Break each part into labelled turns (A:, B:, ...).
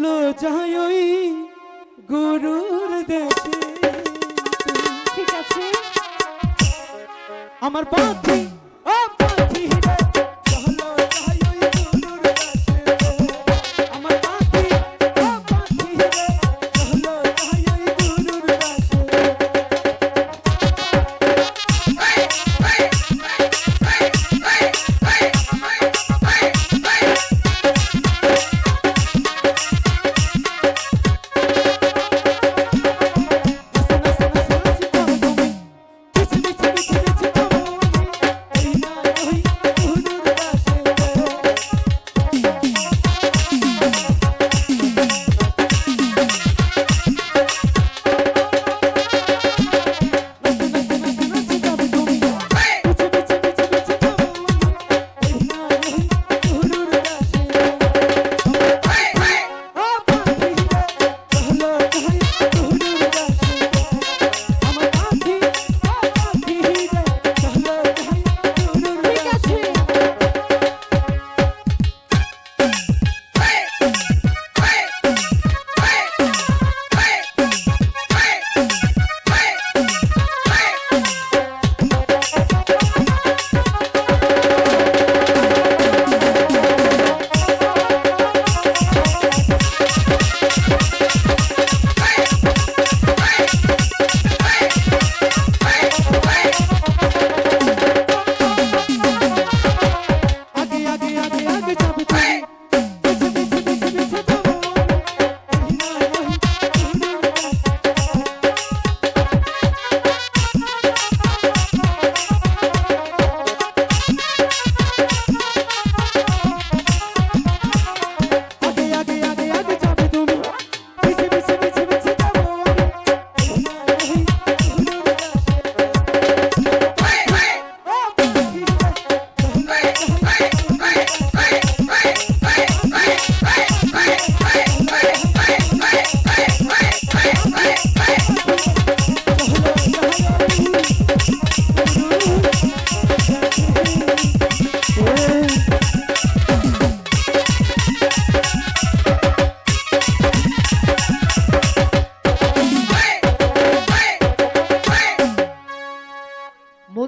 A: চলো যাই ওই গুরুর দেশে
B: ঠিক আছে।
A: আমার পাখি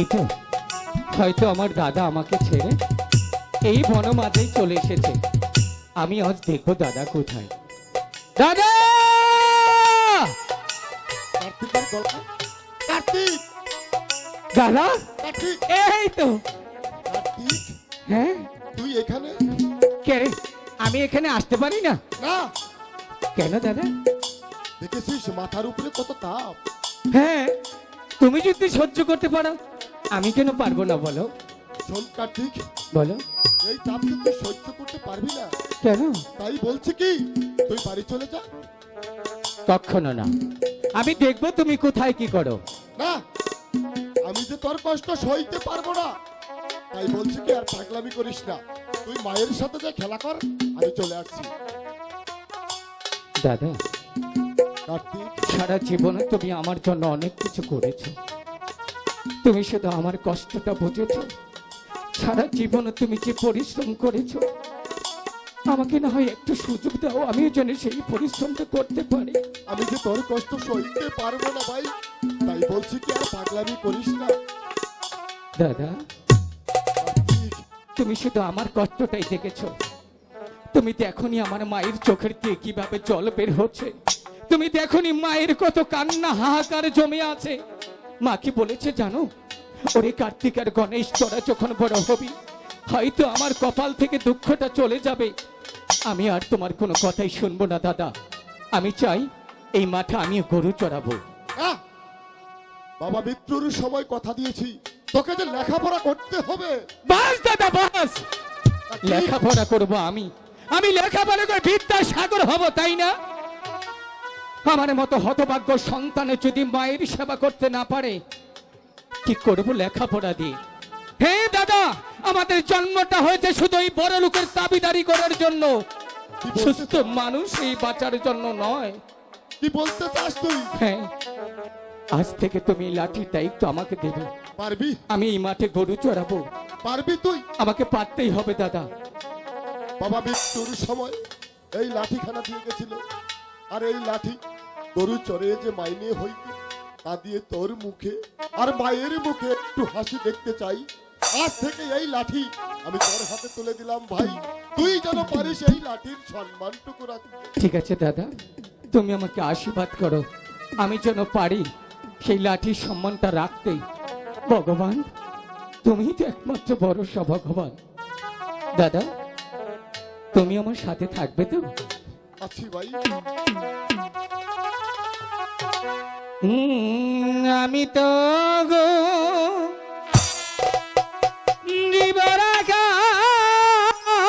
A: এই তো হয়তো আমার দাদা আমাকে ছেড়ে এই বনমাঝেই চলে এসেছে। আমি আজ দেখব দাদা কোথায়। দাদা!
C: কার্তিকের গল্প? কার্তিক!
A: দাদা? এই তো। হ্যাঁ?
C: তুই এখানে?
A: কে আমি এখানে আসতে পারি না?
C: না!
A: কেন দাদা?
C: দেখেছিস মাথার উপরে কত তাপ।
A: হ্যাঁ তুমি যদি সহ্য করতে পারো। আমি কেন পারব না বলো?
C: শোন কার্তিক
A: বলো।
C: এই তো তুই সহ্য করতে পারবি না।
A: কেন?
C: তাই বলছি কি তুই বাড়ি চলে যা।
A: কখনো না। আমি দেখব তুমি কোথায় কি করো।
C: না আমি যে তোর কষ্ট সইতে পারব না। তাই বলছি কি আর পাগলামি করিস না। তুই মায়ের সাথে যে খেলা কর আমি চলে আসছি।
A: দাদা
C: কার্তিক।
A: সারা জীবনে তুমি আমার জন্য অনেক কিছু করেছ। তুমি শুধু আমার কষ্টটা বুঝেছ। সারা জীবনে তুমি যে পরিশ্রম করেছ আমাকে না হয় একটু সুযোগ দাও আমিও যেন সেই পরিশ্রমটা করতে পারি।
C: আমি যে তোর কষ্ট সইতে পারব না ভাই তাই বলছি কি আর পাগলামি করিস না।
A: দাদা তুমি শুধু আমার কষ্টটাই দেখেছ। তুমি দেখনি আমার মায়ের চোখের দিয়ে কীভাবে জল বের হচ্ছে। তুমি দেখনি মায়ের কত কান্না হাহাকার জমে আছে। মা কি বলেছে জানো? ওরে কার্তিক আর গণেশ তোরা যখন বড় হবি হয়তো আমার কপাল থেকে দুঃখটা চলে যাবে। আমি আর তোমার কোনো কথাই শুনব না দাদা। আমি চাই এই মাঠে আমি গরু চড়াবো।
C: আহ! বাবা মৃত্যুর সময় কথা দিয়েছি। তোকে যে লেখাপড়া করতে হবে।
A: বাস দাদা বাস! লেখাপড়া করব আমি। আমি লেখাপড়া করে বিদ্যার সাগর হব তাই না? আমার মতো হতভাগ্য সন্তানে যদি মায়ের সেবা করতে না পারে কি করব লেখাপড়া দিয়ে? হে দাদা আমাদের জন্মটা হয়েছে শুধু এই বড় লোকের দাবিদারি করার জন্য। সুস্থ মানুষ এই বাঁচার জন্য নয়।
C: কি বলতে চাস তুই?
A: হ্যাঁ আজ থেকে তুমি লাঠির দায়িত্ব আমাকে দেবে।
C: পারবি?
A: আমি এই মাঠে গরু চড়াবো।
C: পারবি তুই?
A: আমাকে পারতেই হবে দাদা।
C: বাবা মৃত্যুর সময় এই লাঠিখানা দিয়ে গেছিল। আর এই লাঠি গরু চড়ে যে মাইনে হইত তা দিয়ে তোর মুখে আর মায়ের মুখে একটু হাসি দেখতে চাই। আজ থেকে এই লাঠি আমি তোর হাতে তুলে দিলাম ভাই। তুই যেন পারিস এই লাঠির সম্মানটুকু রাখতে।
A: ঠিক আছে দাদা। তুমি আমাকে আশীর্বাদ করো। আমি যেন পারি সেই লাঠির সম্মানটা রাখতে ভগবান তুমি তো একমাত্র বড় ভগবান দাদা তুমি আমার সাথে থাকবে তো?
C: আছি ভাই।
A: আমি তো গো